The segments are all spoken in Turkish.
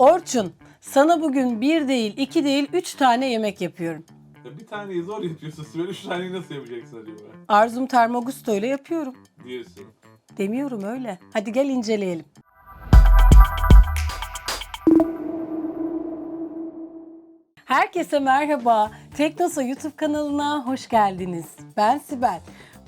Orçun, sana bugün bir değil, iki değil, üç tane yemek yapıyorum. Ya bir taneyi zor yapıyorsun. Süper üç taneyi nasıl yapacaksın acaba? Arzum Termogusto ile yapıyorum. Diyorsun. Demiyorum öyle. Hadi gel inceleyelim. Herkese merhaba. Teknosa YouTube kanalına hoş geldiniz. Ben Sibel.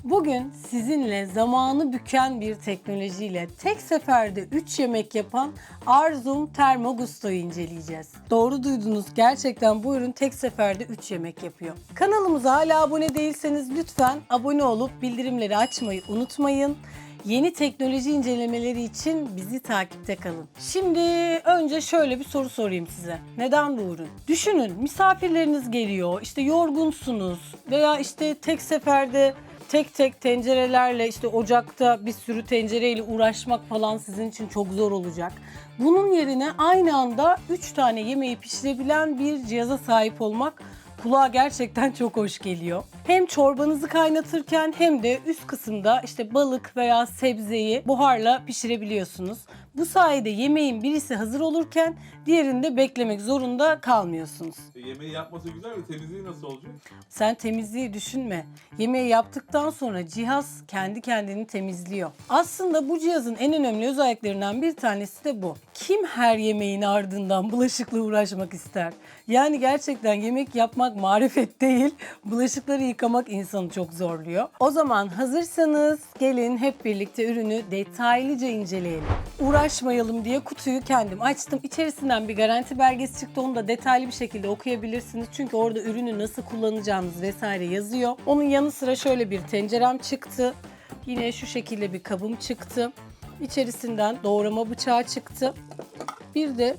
Bugün sizinle zamanı büken bir teknolojiyle tek seferde 3 yemek yapan Arzum Thermogusto'yu inceleyeceğiz. Doğru duydunuz. Gerçekten bu ürün tek seferde 3 yemek yapıyor. Kanalımıza hala abone değilseniz lütfen abone olup bildirimleri açmayı unutmayın. Yeni teknoloji incelemeleri için bizi takipte kalın. Şimdi önce şöyle bir soru sorayım size. Neden bu ürün? Düşünün misafirleriniz geliyor, işte yorgunsunuz veya işte tek seferde tek tek tencerelerle işte ocakta bir sürü tencereyle uğraşmak falan sizin için çok zor olacak. Bunun yerine aynı anda 3 tane yemeği pişirebilen bir cihaza sahip olmak kulağa gerçekten çok hoş geliyor. Hem çorbanızı kaynatırken hem de üst kısımda işte balık veya sebzeyi buharla pişirebiliyorsunuz. Bu sayede yemeğin birisi hazır olurken diğerinde beklemek zorunda kalmıyorsunuz. E, yemeği yapması güzel de temizliği nasıl olacak? Sen temizliği düşünme. Yemeği yaptıktan sonra cihaz kendi kendini temizliyor. Aslında bu cihazın en önemli özelliklerinden bir tanesi de bu. Kim her yemeğin ardından bulaşıkla uğraşmak ister? Yani gerçekten yemek yapmak marifet değil, bulaşıkları yıkamak insanı çok zorluyor. O zaman hazırsanız gelin hep birlikte ürünü detaylıca inceleyelim. Uğraşmayalım diye kutuyu kendim açtım. İçerisinden bir garanti belgesi çıktı. Onu da detaylı bir şekilde okuyabilirsiniz. Çünkü orada ürünü nasıl kullanacağınız vesaire yazıyor. Onun yanı sıra şöyle bir tencerem çıktı. Yine şu şekilde bir kabım çıktı. İçerisinden doğrama bıçağı çıktı. Bir de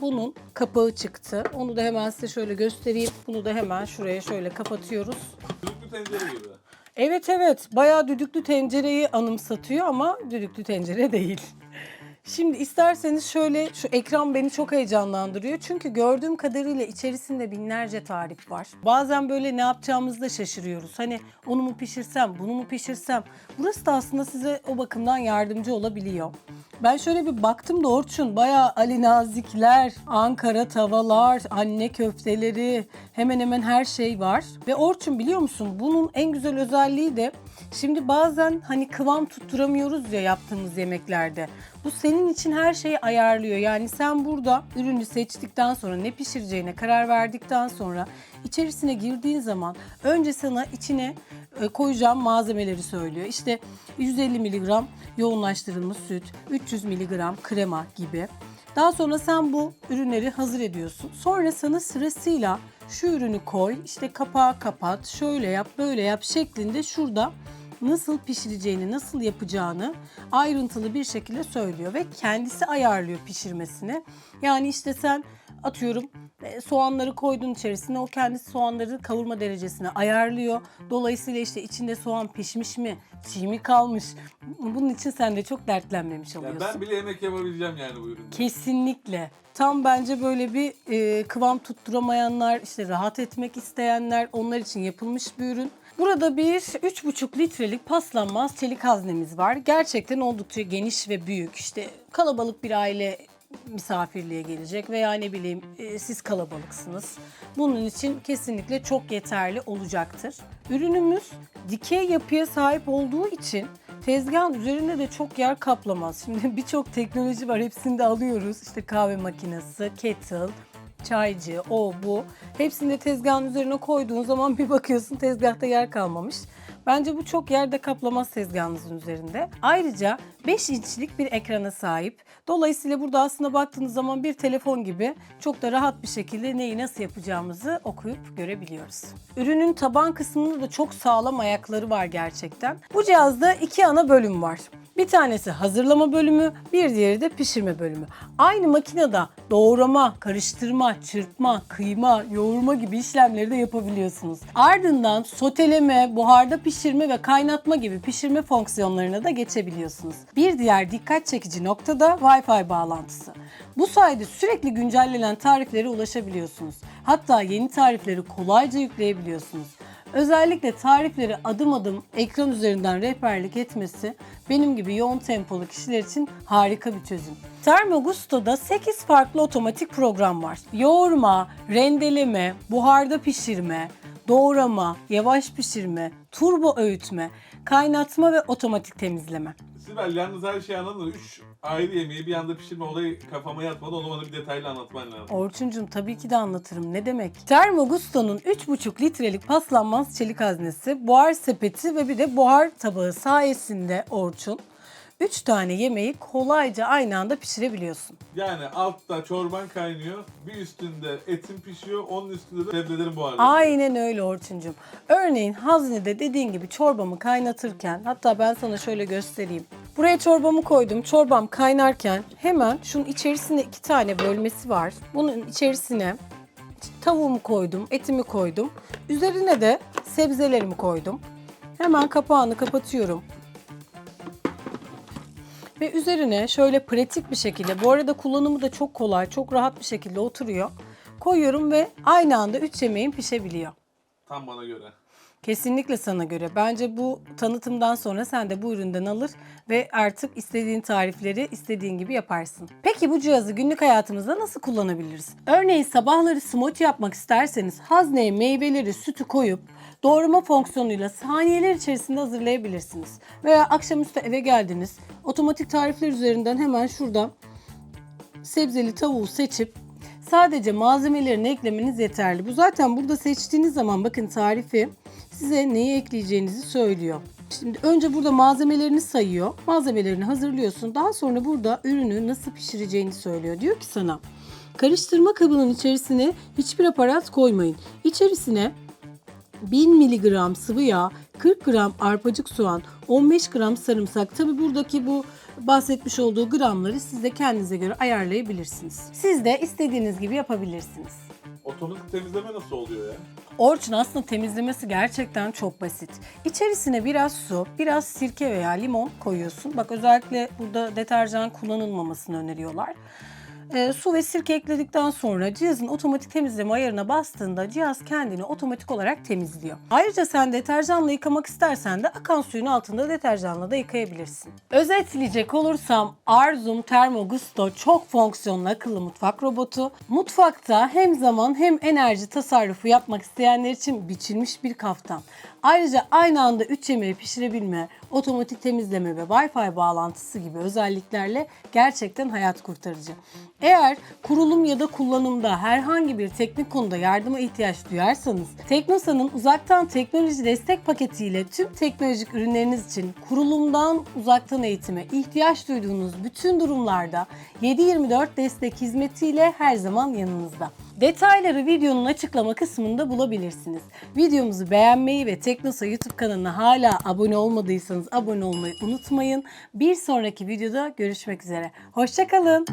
bunun kapağı çıktı. Onu da hemen size şöyle göstereyim. Bunu da hemen şuraya şöyle kapatıyoruz. Düdüklü tencere gibi. Evet evet bayağı düdüklü tencereyi anımsatıyor ama düdüklü tencere değil. Şimdi isterseniz şöyle şu ekran beni çok heyecanlandırıyor. Çünkü gördüğüm kadarıyla içerisinde binlerce tarif var. Bazen böyle ne yapacağımızı da şaşırıyoruz. Hani onu mu pişirsem, bunu mu pişirsem. Burası da aslında size o bakımdan yardımcı olabiliyor. Ben şöyle bir baktım da Orçun bayağı Ali Nazikler, Ankara tavalar, anne köfteleri hemen hemen her şey var. Ve Orçun biliyor musun bunun en güzel özelliği de şimdi bazen hani kıvam tutturamıyoruz ya yaptığımız yemeklerde. Bu senin için her şeyi ayarlıyor. Yani sen burada ürünü seçtikten sonra ne pişireceğine karar verdikten sonra içerisine girdiğin zaman önce sana içine koyacağım malzemeleri söylüyor. İşte 150 mg yoğunlaştırılmış süt, 300 mg krema gibi. Daha sonra sen bu ürünleri hazır ediyorsun. Sonra sana sırasıyla şu ürünü koy, işte kapağı kapat, şöyle yap, böyle yap şeklinde şurada nasıl pişireceğini, nasıl yapacağını ayrıntılı bir şekilde söylüyor ve kendisi ayarlıyor pişirmesini. Yani işte sen atıyorum e, soğanları koydun içerisine o kendisi soğanları kavurma derecesine ayarlıyor. Dolayısıyla işte içinde soğan pişmiş mi, çiğ mi kalmış. Bunun için sen de çok dertlenmemiş Ya oluyorsun. ben bile yemek yapabileceğim yani bu üründe. Kesinlikle. Tam bence böyle bir e, kıvam tutturamayanlar, işte rahat etmek isteyenler onlar için yapılmış bir ürün. Burada bir 3,5 litrelik paslanmaz çelik haznemiz var. Gerçekten oldukça geniş ve büyük. İşte kalabalık bir aile misafirliğe gelecek veya ne bileyim e, siz kalabalıksınız. Bunun için kesinlikle çok yeterli olacaktır. Ürünümüz dikey yapıya sahip olduğu için tezgahın üzerinde de çok yer kaplamaz. Şimdi birçok teknoloji var hepsini de alıyoruz. İşte kahve makinesi, kettle, çaycı, o bu. Hepsini de tezgahın üzerine koyduğun zaman bir bakıyorsun tezgahta yer kalmamış. Bence bu çok yerde kaplamaz tezgahınızın üzerinde. Ayrıca 5 inçlik bir ekrana sahip. Dolayısıyla burada aslında baktığınız zaman bir telefon gibi çok da rahat bir şekilde neyi nasıl yapacağımızı okuyup görebiliyoruz. Ürünün taban kısmında da çok sağlam ayakları var gerçekten. Bu cihazda iki ana bölüm var. Bir tanesi hazırlama bölümü, bir diğeri de pişirme bölümü. Aynı makinede doğrama, karıştırma, çırpma, kıyma, yoğurma gibi işlemleri de yapabiliyorsunuz. Ardından soteleme, buharda pişirme ve kaynatma gibi pişirme fonksiyonlarına da geçebiliyorsunuz. Bir diğer dikkat çekici nokta da Wi-Fi bağlantısı. Bu sayede sürekli güncellenen tariflere ulaşabiliyorsunuz. Hatta yeni tarifleri kolayca yükleyebiliyorsunuz. Özellikle tarifleri adım adım ekran üzerinden rehberlik etmesi benim gibi yoğun tempolu kişiler için harika bir çözüm. Termogusto'da 8 farklı otomatik program var. Yoğurma, rendeleme, buharda pişirme, doğrama, yavaş pişirme, turbo öğütme, kaynatma ve otomatik temizleme. Sibel yalnız her şeyi anladın. Üç ayrı yemeği bir anda pişirme olayı kafama yatmadı. Onu bana bir detaylı anlatman lazım. Orçuncum tabii ki de anlatırım. Ne demek? Termogusto'nun 3,5 litrelik paslanmaz çelik haznesi, buhar sepeti ve bir de buhar tabağı sayesinde Orçun 3 tane yemeği kolayca aynı anda pişirebiliyorsun. Yani altta çorban kaynıyor. Bir üstünde etin pişiyor. Onun üstünde de sebzelerin buharı. Aynen öyle Orçuncum. Örneğin haznede dediğin gibi çorbamı kaynatırken hatta ben sana şöyle göstereyim. Buraya çorbamı koydum. Çorbam kaynarken hemen şunun içerisinde iki tane bölmesi var. Bunun içerisine tavuğumu koydum, etimi koydum. Üzerine de sebzelerimi koydum. Hemen kapağını kapatıyorum. Ve üzerine şöyle pratik bir şekilde, bu arada kullanımı da çok kolay, çok rahat bir şekilde oturuyor. Koyuyorum ve aynı anda 3 yemeğin pişebiliyor. Tam bana göre. Kesinlikle sana göre. Bence bu tanıtımdan sonra sen de bu üründen alır ve artık istediğin tarifleri istediğin gibi yaparsın. Peki bu cihazı günlük hayatımızda nasıl kullanabiliriz? Örneğin sabahları smoothie yapmak isterseniz hazneye meyveleri, sütü koyup doğrama fonksiyonuyla saniyeler içerisinde hazırlayabilirsiniz. Veya akşamüstü eve geldiniz. Otomatik tarifler üzerinden hemen şuradan sebzeli tavuğu seçip sadece malzemelerini eklemeniz yeterli. Bu zaten burada seçtiğiniz zaman bakın tarifi size neyi ekleyeceğinizi söylüyor. Şimdi önce burada malzemelerini sayıyor. Malzemelerini hazırlıyorsun. Daha sonra burada ürünü nasıl pişireceğini söylüyor. Diyor ki sana karıştırma kabının içerisine hiçbir aparat koymayın. İçerisine 1000 miligram sıvı yağ, 40 gram arpacık soğan, 15 gram sarımsak. Tabi buradaki bu bahsetmiş olduğu gramları siz de kendinize göre ayarlayabilirsiniz. Siz de istediğiniz gibi yapabilirsiniz. Otomatik temizleme nasıl oluyor ya? Orçun aslında temizlemesi gerçekten çok basit. İçerisine biraz su, biraz sirke veya limon koyuyorsun. Bak özellikle burada deterjan kullanılmamasını öneriyorlar. Ee, su ve sirke ekledikten sonra cihazın otomatik temizleme ayarına bastığında cihaz kendini otomatik olarak temizliyor. Ayrıca sen deterjanla yıkamak istersen de akan suyun altında deterjanla da yıkayabilirsin. Özetleyecek olursam Arzum Thermogusto çok fonksiyonlu akıllı mutfak robotu. Mutfakta hem zaman hem enerji tasarrufu yapmak isteyenler için biçilmiş bir kaftan. Ayrıca aynı anda 3 yemeği pişirebilme, otomatik temizleme ve Wi-Fi bağlantısı gibi özelliklerle gerçekten hayat kurtarıcı. Eğer kurulum ya da kullanımda herhangi bir teknik konuda yardıma ihtiyaç duyarsanız, Teknosa'nın uzaktan teknoloji destek paketiyle tüm teknolojik ürünleriniz için kurulumdan uzaktan eğitime ihtiyaç duyduğunuz bütün durumlarda 7/24 destek hizmetiyle her zaman yanınızda. Detayları videonun açıklama kısmında bulabilirsiniz. Videomuzu beğenmeyi ve Teknosa YouTube kanalına hala abone olmadıysanız abone olmayı unutmayın. Bir sonraki videoda görüşmek üzere. Hoşçakalın.